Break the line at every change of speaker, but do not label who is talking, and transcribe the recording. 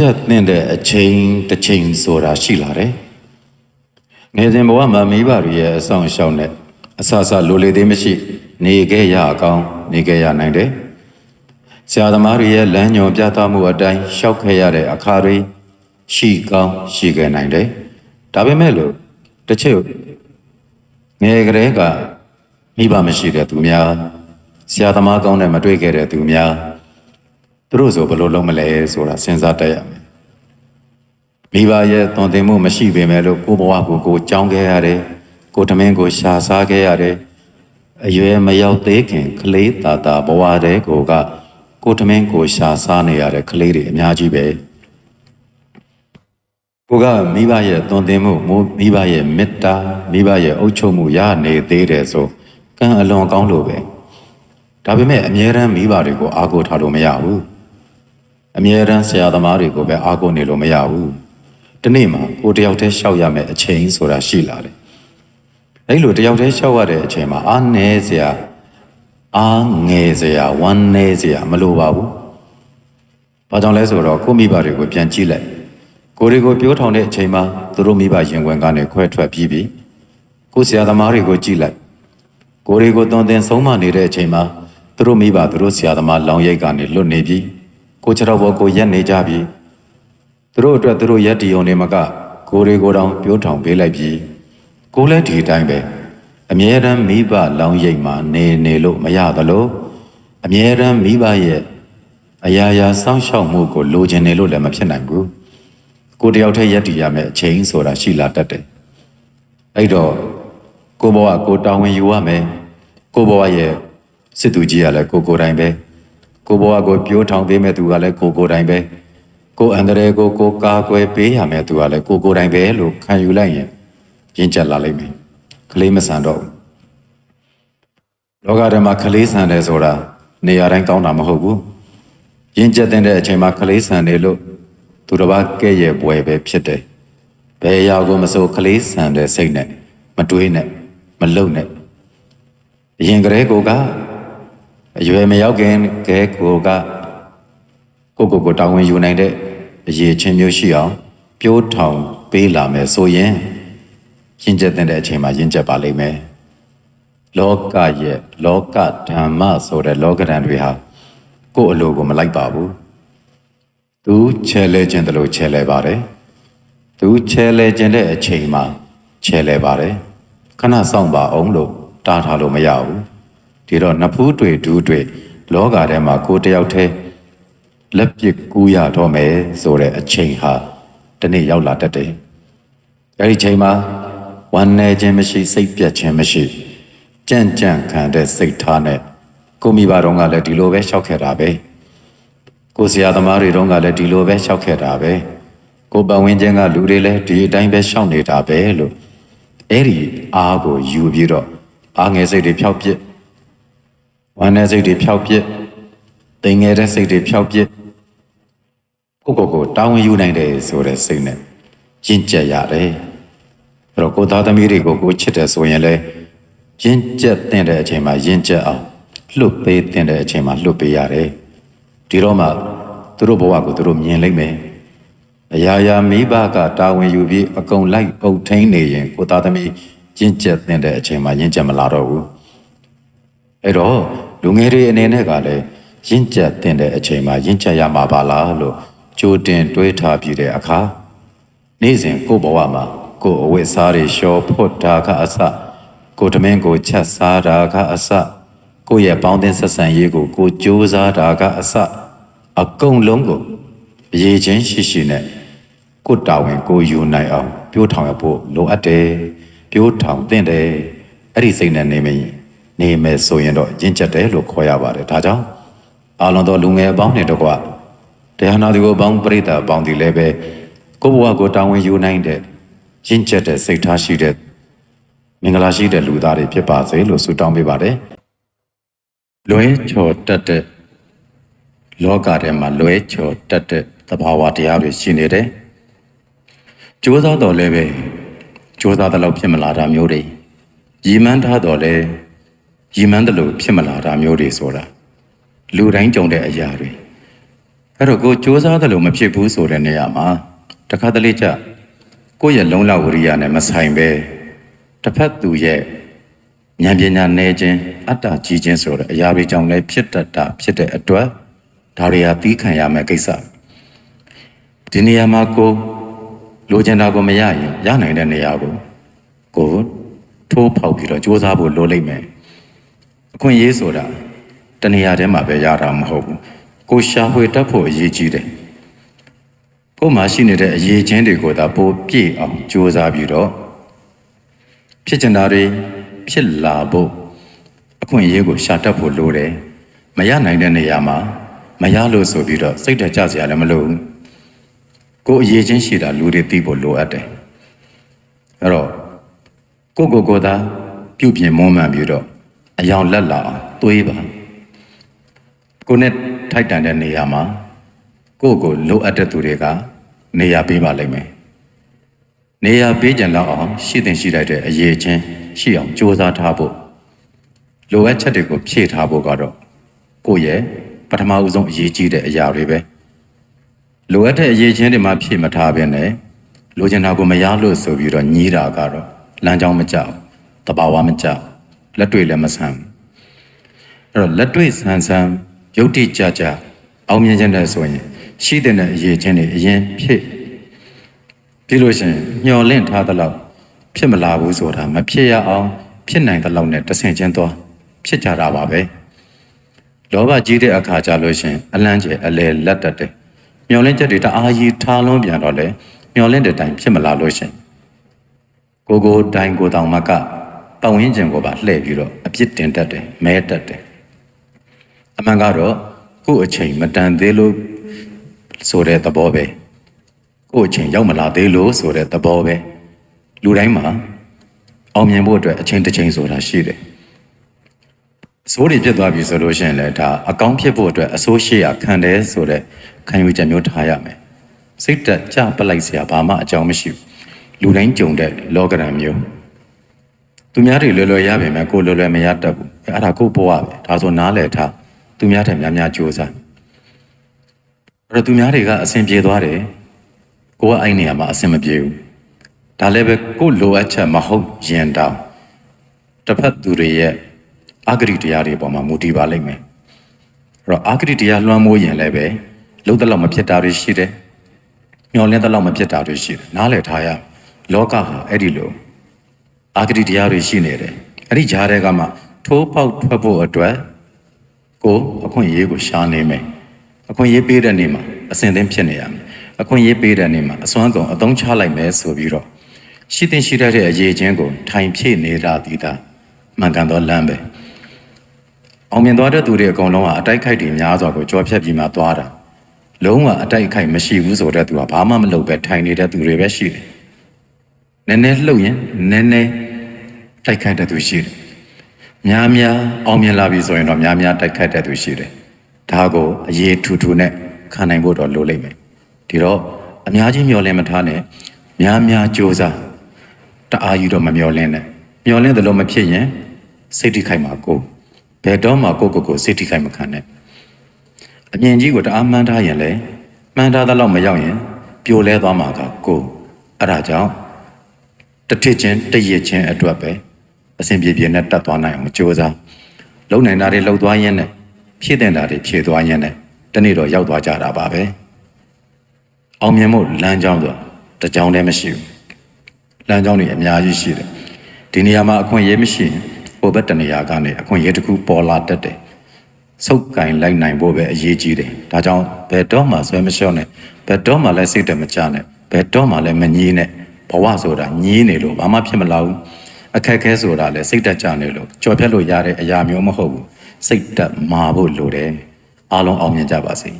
ကျက်သင့်တဲ့အချိန်တစ်ချိန်ဆိုတာရှိလာတယ်ငယ်စဉ်ဘဝမှာမိဘတွေရဲ့အဆောင်ရှောက်နဲ့အဆအဆလိုလေသေးမရှိနေခဲ့ရအကောင်းနေခဲ့ရနိုင်တယ်ဆရာသမားတွေရဲ့လမ်းညွန်ပြသမှုအတိုင်းရှောက်ခဲ့ရတဲ့အခါတွေရှိကောင်းရှိခဲ့နိုင်တယ်ဒါပေမဲ့လို့တစ်ချက်ငယ်ကလေးကမိဘမရှိတဲ့သူများဆရာသမားကောင်းနဲ့မတွေ့ခဲ့တဲ့သူများသူတို့ဆိုဘယ်လိုလုပ်မလဲဆိုတာစဉ်းစားတတ်ရမယ် မိဘရဲ့သွန်သင်မှုမရှိပေမဲ့လို့ကိုယ့်ဘဝကိုကိုယ်ကြောင်းခဲ့ရတယ်ကိုယ်တမင်းကိုရှာစားခဲ့ရတယ်အရွယ်မရောက်သေးခင်ကလေးတာတာဘဝတဲ့ကိုကကိုယ်တမင်းကိုရှာစားနေရတဲ့ကလေးတွေအများကြီးပဲကိုကမိဘရဲ့သွန်သင်မှုမို့မိဘရဲ့မေတ္တာမိဘရဲ့အုပ်ချုပ်မှုရနေသေးတယ်ဆိုကံအလွန်ကောင်းလို့ပဲဒါပေမဲ့အမြဲတမ်းမိဘတွေကိုအားကိုးထားလို့မရဘူးအမြဲတမ်းဆရာသမားတွေကိုပဲအားကိုးနေလို့မရဘူး ဒီနေ့မှာကိုတယောက်တည်းရှောက်ရမယ့်အချိန်ဆိုတာရှိလာတယ်အဲ့လိုတယောက်တည်းရှောက်ရတဲ့အချိန်မှာအားနည်းစရာအားငယ်စရာဝမ်းနည်းစရာမလိုပါဘူးဘာကြောင့်လဲဆိုတော့ကိုမိဘတွေကိုပြန်ကြည့်လိုက်ကိုတွေကိုပြောထောင်တဲ့အချိန်မှာသူတို့မိဘရင်ဝင်ကနေခွဲထွက်ပြီးပြီကိုဆရာသမားတွေကိုကြည့်လိုက်ကိုတွေကိုသွန်သင်ဆုံးမနေတဲ့အချိန်မှာသူတို့မိဘသူတို့ဆရာသမားလောင်ရိပ်ကနေလွတ်နေပြီကိုခြေတော်ဘောကိုရက်နေကြပြီသူ တို့အတွက်သူတို့ရက်တီုံနေမကကိုတွေကိုတောင်ပြောထောင်ပေးလိုက်ပြီကိုလည်းဒီအတိုင်းပဲအမြဲတမ်းမိဘလောင်ရိပ်မှာနေနေလို့မရသလိုအမြဲတမ်းမိဘရဲ့အရာရာစောင့်ရှောက်မှုကိုလိုချင်နေလို့လည်းမဖြစ်နိုင်ဘူးကိုတယောက်တည်းရက်တီရမယ်အချိန်ဆိုတာရှိလာတတ်တယ်အဲ့တော့ကိုဘဝကိုတောင်းဝင်ယူရမယ်ကိုဘဝရဲ့စစ်သူကြီးကလည်းကိုကိုယ်တိုင်ပဲကိုဘဝကိုပြိုးထောင်ပေးမဲ့သူကလည်းကိုကိုယ်တိုင်ပဲ ကိုအန္တရာယ်ကိုကိုကာကွယ်ပေးရမယ်သူကလည်းကိုကိုယ်တိုင်ပဲလို့ခံယူလိုက်ရင်ရင့်ကျက်လာလိမ့်မယ်ကလေးမဆန်တော့ဘူးလောကထဲမှာကလေးဆန်တယ်ဆိုတာနေရာတိုင်းကောင်းတာမဟုတ်ဘူးရင့်ကျက်တဲ့အချိန်မှာကလေးဆန်နေလို့သူတစ်ပါးကဲ့ရဲ့ပွဲပဲဖြစ်တယ်ဘယ်အရာကိုမဆိုကလေးဆန်တဲ့စိတ်နဲ့မတွေးနဲ့မလုံနဲ့အရင်ကလေးကိုကအရွယ်မရောက်ခင်ကဲကိုက ကိုကိုကိုတာဝန်ယူနိုင်တဲ့အရေးချင်းမျိုးရှိအောင်ပြိုးထောင်ပေးလာမယ်ဆိုရင်ရင့်ကျက်တဲ့အချိန်မှာရင့်ကျက်ပါလိမ့်မယ်လောကရဲ့လောကဓမ္မဆိုတဲ့လောကဓာတ်တွေဟာကိုယ့်အလိုကိုမလိုက်ပါဘူးသူချဲလဲခြင်းတလို့ချဲလဲပါတယ်သူချဲလဲခြင်းတဲ့အချိန်မှာချဲလဲပါတယ်ခဏဆောင်ပါအောင်လို့တားထားလို့မရဘူးဒီတော့နဖူးတွေဒူးတွေလောကထဲမှာကိုယ်တယောက်တည်း လက်ပစ်ကူးရတော့မယ်ဆိုတဲ့အချိန်ဟာဒီနေ့ရောက်လာတတ်တယ်အဲဒီချိန်မှာဝမ်းနည်းခြင်းမရှိစိတ်ပြတ်ခြင်းမရှိကြံ့ကြံ့ခံတဲ့စိတ်ထားနဲ့ကိုမိဘတော်ကလည်းဒီလိုပဲလျှောက်ခဲ့တာပဲကိုဆရာသမားတွေတုန်းကလည်းဒီလိုပဲလျှောက်ခဲ့တာပဲကိုပတ်ဝန်းကျင်ကလူတွေလည်းဒီအတိုင်းပဲလျှောက်နေတာပဲလို့အဲ့ဒီအားကိုယူပြီးတော့အားငယ်စိတ်တွေဖြောက်ပြစ်ဝမ်းနည်းစိတ်တွေဖြောက်ပြစ်တိမ်ငယ်တဲ့စိတ်တွေဖြောက်ပြစ် ကိုကိုကိုတာဝန်ယူနိုင်တယ်ဆိုတဲ့စိတ်နဲ့ရင့်ကျက်ရတယ်အဲ့တော့ကိုသားသမီးတွေကိုကိုချစ်တယ်ဆိုရင်လည်းရင့်ကျက်တဲ့အချိန်မှာရင့်ကျက်အောင်လွတ်ပေးတဲ့အချိန်မှာလွတ်ပေးရတယ်ဒီတော့မှသူတို့ဘဝကိုသူတို့မြင်လိမ့်မယ်အရာရာမိဘကတာဝန်ယူပြီးအကုန်လိုက်အုပ်ထိန်းနေရင်ကိုသားသမီးရင့်ကျက်တဲ့အချိန်မှာရင့်ကျက်မလာတော့ဘူးအဲ့တော့လူငယ်တွေအနေနဲ့ကလည်းရင့်ကျက်တဲ့အချိန်မှာရင့်ကျက်ရမှာပါလားလို့ ကြိုတင်တွေးထားပြီးတဲ့အခါနေ့စဉ်ကိုယ့်ဘဝမှာကိုယ်အဝတ်စားတွေလျှော်ဖွတ်တာကအစကိုယ်တမင်းကိုချက်စားတာကအစကိုယ့်ရဲ့ပေါင်းသင်းဆက်ဆံရေးကိုကိုကြိုးစားတာကအစအကုန်လုံးကိုအရေးချင်းရှိရှိနဲ့ကိုတာဝန်ကိုယူနိုင်အောင်ပြိုးထောင်ရဖို့လိုအပ်တယ်ပြိုးထောင်သင့်တယ်အဲ့ဒီစိတ်နဲ့နေမင်းနေမယ်ဆိုရင်တော့ရင့်ကျက်တယ်လို့ခေါ်ရပါတယ်ဒါကြောင့်အာလွန်သောလူငယ်အပေါင်းနဲ့တကွ တရားနာသူကိုပေါင်းပြိတ္တာပေါင်းဒီလည်းပဲကိုဘဝကိုတာဝန်ယူနိုင်တဲ့ရင့်ကျက်တဲ့စိတ်ထားရှိတဲ့မင်္ဂလာရှိတဲ့လူသားတွေဖြစ်ပါစေလို့ဆုတောင်းပေးပါတယ်လွဲချော်တတ်တဲ့လောကထဲမှာလွဲချော်တတ်တဲ့သဘာဝတရားတွေရှိနေတယ်ကြိုးစားတော်လည်းပဲကြိုးစားတဲ့လောက်ဖြစ်မလာတာမျိုးတွေရည်မှန်းထားတော်လည်းရည်မှန်းတယ်လို့ဖြစ်မလာတာမျိုးတွေဆိုတာလူတိုင်းကြုံတဲ့အရာတွေ အဲ့တော့ကိုစူးစမ်းတယ်လို့မဖြစ်ဘူးဆိုတဲ့နေရာမှာတစ်ခါတလေကျကိုယ့်ရဲ့လုံလဝရိယနဲ့မဆိုင်ပဲတစ်ဖက်သူရဲ့ဉာဏ်ပညာနဲ့ခြင်းအတ္တကြီးခြင်းဆိုတဲ့အရာတွေကြောင့်လည်းဖြစ်တတ်တာဖြစ်တဲ့အတွက်ဒါတွေဟာပြီးခံရမယ့်ကိစ္စဒီနေရာမှာကိုလိုချင်တာကိုမရရင်ရနိုင်တဲ့နေရာကိုကိုထိုးဖောက်ပြီးတော့စူးစမ်းဖို့လိုလိမ့်မယ်အခွင့်အရေးဆိုတာတနေရာထဲမှာပဲရတာမဟုတ်ဘူး ကိုရှာဖွေတတ်ဖို့အရေးကြီးတယ်ကိုယ်မှာရှိနေတဲ့အရေးချင်းတွေကိုသာပိုပြည့်အောင်စူးစမ်းပြီးတော့ဖြစ်ချင်တာတွေဖြစ်လာဖို့အခွင့်အရေးကိုရှာတတ်ဖို့လိုတယ်မရနိုင်တဲ့နေရာမှာမရလို့ဆိုပြီးတော့စိတ်တကြစရာလည်းမလိုဘူးကိုယ်အရေးချင်းရှိတာလူတွေသိဖို့လိုအပ်တယ်အဲ့တော့ကိုယ့်ကိုယ်ကိုယ်သာပြုပြင်မွမ်းမံပြီးတော့အယောင်လက်လာအောင်တွေးပါ ကိုယ်နဲ့ထိုက်တန်တဲ့နေရာမှာကိုယ့်ကိုယ်လိုအပ်တဲ့သူတွေကနေရာပေးပါလိမ့်မယ်နေရာပေးကြလောက်အောင်ရှိတင်ရှိလိုက်တဲ့အရေးချင်းရှိအောင်ကြိုးစားထားဖို့လိုအပ်ချက်တွေကိုဖြည့်ထားဖို့ကတော့ကိုယ့်ရဲ့ပထမဦးဆုံးအရေးကြီးတဲ့အရာတွေပဲလိုအပ်တဲ့အရေးချင်းတွေမှဖြည့်မထားဘဲနဲ့လိုချင်တာကိုမရလို့ဆိုပြီးတော့ညီးတာကတော့လမ်းကြောင်းမကြောက်တဘာဝမကြောက်လက်တွေ့လည်းမဆန်းဘူးအဲ့တော့လက်တွေ့ဆန်းဆန်း ယုတ်တိကြကြအောင်မြင်ခြင်းနဲ့ဆိုရင် ရှိတဲ့အရေးချင်းတွေအရင်ဖြစ်ပြီးလို့ရှိရင်မျော်လင့်ထားသလောက်ဖြစ်မလာဘူးဆိုတာမဖြစ်ရအောင် ဖြစ်နိုင်သလောက်နဲ့တဆင်ချင်းသွားဖြစ်ကြတာပါပဲလောဘကြီးတဲ့အခါကြလို့ရှိရင်အလန့်ကျဲအလဲလက်တက်တယ်မျော်လင့်ချက်တွေတအားကြီးထားလုံးပြန်တော့လေမျော်လင့်တဲ့တိုင်ဖြစ်မလာလို့ရှိရင်ကိုကိုတိုင်ကိုတောင်မကပတ်ဝန်းကျင်ကိုပါလှည့်ပြီးတော့အပြစ်တင်တတ်တယ်မဲတတ်တယ် အမှန်ကတော့ကို့အချိန်မတန်သေးလို့ဆိုတဲ့သဘောပဲကို့အချိန်ရောက်မလာသေးလို့ဆိုတဲ့သဘောပဲလူတိုင်းမှာအောင်မြင်ဖို့အတွက်အချိန်တစ်ချိန်ဆိုတာရှိတယ်ဆိုးတွေဖြစ်သွားပြီဆိုလို့ရှိရင်လည်းဒါအကောင်းဖြစ်ဖို့အတွက်အဆိုးရှိရခံတယ်ဆိုတဲ့ခံယူချက်မျိုးထားရမယ်စိတ်တက်ကြပလိုက်စရာဘာမှအကြောင်းမရှိဘူးလူတိုင်းကြုံတဲ့လောကဓာတ်မျိုးသူများတွေလွယ်လွယ်ရပါမယ်ကိုလွယ်လွယ်မရတတ်ဘူးအဲ့ဒါကို့ဘဝပဲဒါဆိုနားလည်ထား သူများထက်များများကြိုးစားအဲ့တော့သူများတွေကအဆင်ပြေသွားတယ်ကိုကအဲ့နေရာမှာအဆင်မပြေဘူးဒါလည်းပဲကိုလိုအပ်ချက်မဟုတ်ရင်တောင်တစ်ဖက်သူတွေရဲ့အာဂရိတရားတွေပေါ်မှာမူတည်ပါလိမ့်မယ်အဲ့တော့အာဂရိတရားလွှမ်းမိုးရင်လည်းပဲလုံးတလောက်မဖြစ်တာတွေရှိတယ်မျောလင်းတလောက်မဖြစ်တာတွေရှိတယ်နားလည်ထားရလောကဟာအဲ့ဒီလိုအာဂရိတရားတွေရှိနေတယ်အဲ့ဒီကြားထဲကမှထိုးပေါက်ထွက်ဖို့အတွက် ကိုအခွင့်အရေးကိုရှာနေမယ်အခွင့်အရေးပေးတဲ့နေ့မှာအစဉ်သင်းဖြစ်နေရမယ်အခွင့်အရေးပေးတဲ့နေ့မှာအစွမ်းကုန်အသုံးချလိုက်မယ်ဆိုပြီးတော့ရှိတင်ရှိတတ်တဲ့အရေးချင်းကိုထိုင်ဖြည့်နေတာဒီတာမှန်ကန်သောလမ်းပဲအောင်မြင်သွားတဲ့သူတွေအကုန်လုံးဟာအတိုက်ခိုက်တွေများစွာကိုကြော်ဖြတ်ပြီးမှသွားတာလုံးဝအတိုက်ခိုက်မရှိဘူးဆိုတဲ့သူကဘာမှမလုပ်ပဲထိုင်နေတဲ့သူတွေပဲရှိတယ်နည်းနည်းလှုပ်ရင်နည်းနည်းတိုက်ခိုက်တဲ့သူရှိတယ် များများအောင်မြင်လာပြီဆိုရင်တော့များများတိုက်ခိုက်တဲ့သူရှိတယ်ဒါကိုအရေးထူထူနဲ့ခံနိုင်ဖို့တော့လိုလိမ့်မယ်ဒီတော့အများကြီးမျောလင်းမထားနဲ့များများကြိုးစားတအားကြီးတော့မမျောလင်းနဲ့မျောလင်းတယ်လို့မဖြစ်ရင်စိတ်ထိခိုက်မှာကိုဘယ်တော့မှကိုကိုကိုစိတ်ထိခိုက်မခံနဲ့အမြင်ကြီးကိုတအားမှန်းထားရင်လေမှန်းထားသလောက်မရောက်ရင်ပြိုလဲသွားမှာကကိုအဲ့ဒါကြောင့်တစ်ထစ်ချင်းတရစ်ချင်းအတွက်ပဲ အစဉ်ပြေပြေနဲ့တတ်သွားနိုင်အောင်ကြိုးစားလုံနိုင်တာတွေလှုပ်သွားရင်းနဲ့ဖြည့်တင်တာတွေဖြည့်သွားရင်းနဲ့တနေ့တော့ရောက်သွားကြတာပါပဲအောင်မြင်မှုလမ်းကြောင်းဆိုတကြောင်တည်းမရှိဘူးလမ်းကြောင်းတွေအများကြီးရှိတယ်ဒီနေရာမှာအခွင့်အရေးမရှိရင်ဟိုဘက်တနေရာကနေအခွင့်အရေးတစ်ခုပေါ်လာတတ်တယ်စုပ်ကင်လိုက်နိုင်ဖို့ပဲအရေးကြီးတယ်ဒါကြောင့်ဘယ်တော့မှဆွဲမလျှော့နဲ့ဘယ်တော့မှလည်းစိတ်တမချနဲ့ဘယ်တော့မှလည်းမငြီးနဲ့ဘဝဆိုတာညင်းနေလို့ဘာမှဖြစ်မလာဘူး အခက်ခဲဆိုတာလည်းစိတ်တက်ကြနေလို့ကြော်ဖြတ်လို့ရတဲ့အရာမျိုးမဟုတ်ဘူးစိတ်တက်မာဖို့လိုတယ်အားလုံးအောင်မြင်ကြပါစေ